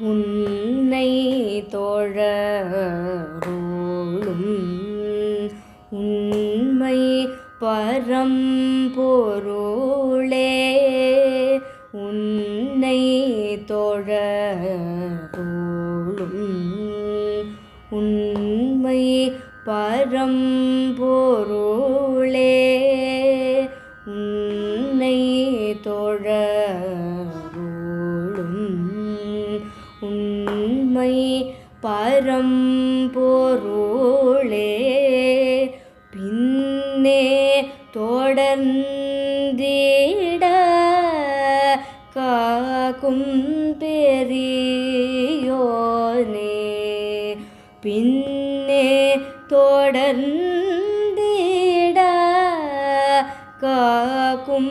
உன்னை தோழரோடும் உண்மை பரம்பொருளே உன்னை தோழரோடும் உண்மை பரம்பொருளே உன்னை தோழ കാക്കും പേരിയോനെ പിന്നെ തുടർന്നിട കാക്കും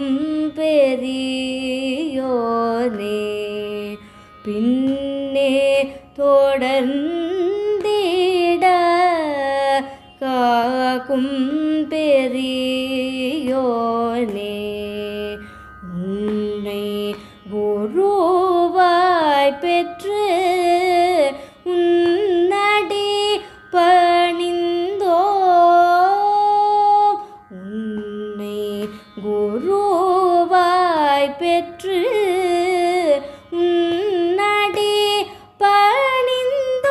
പേരിയോനെ പിന്നെ തുടർന്നിട കാക്കും പേരിയോനേ குருவாய் பெற்று உன்னடி பணிந்தோம்.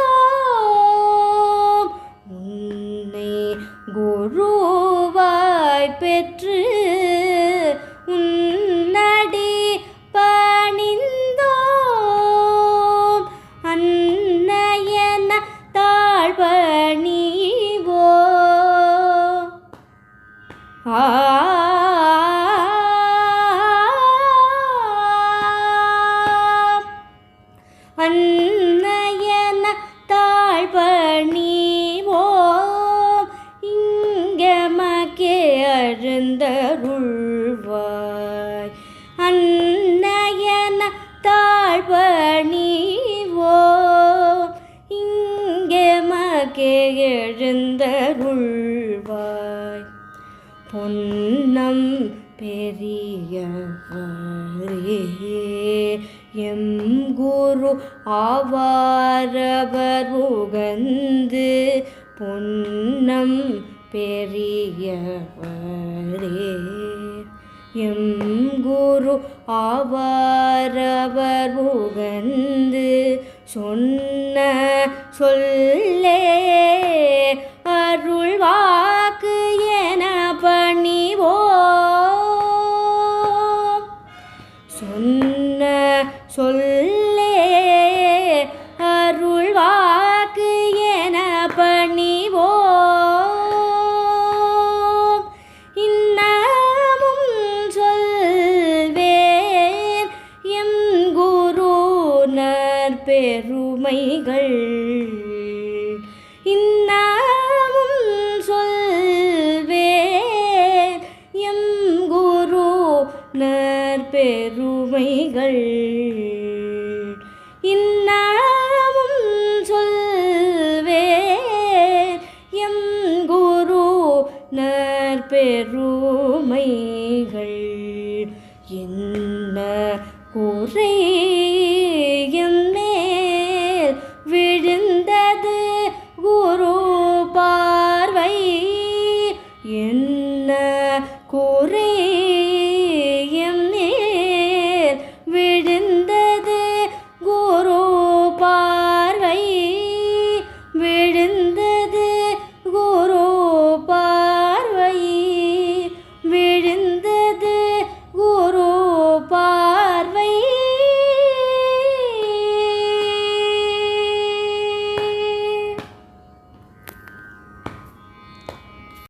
உன்னை குருவாய் பெற்று இங்கமக்கே அன்னையன தாழ்வணிவோ இங்கே மகே எழுந்தருள்வாய். பொன்னம் பெரியவரே எம் குரு ஆவாரவர் உகந்து பொன்னம் பெரியவரே எம் குரு ஆவாரவர் உகந்து சொன்ன சொல்லே அருள் வாக்கு என பணிவோம் சொன்ன சொல்ல பெருமைகள். இன்னமும் சொல்வேன் எம் குரு நற்பெருமைகள் இன்னமும் சொல்வேன் எம் குரு நற்பெருமைகள் என்ன குறை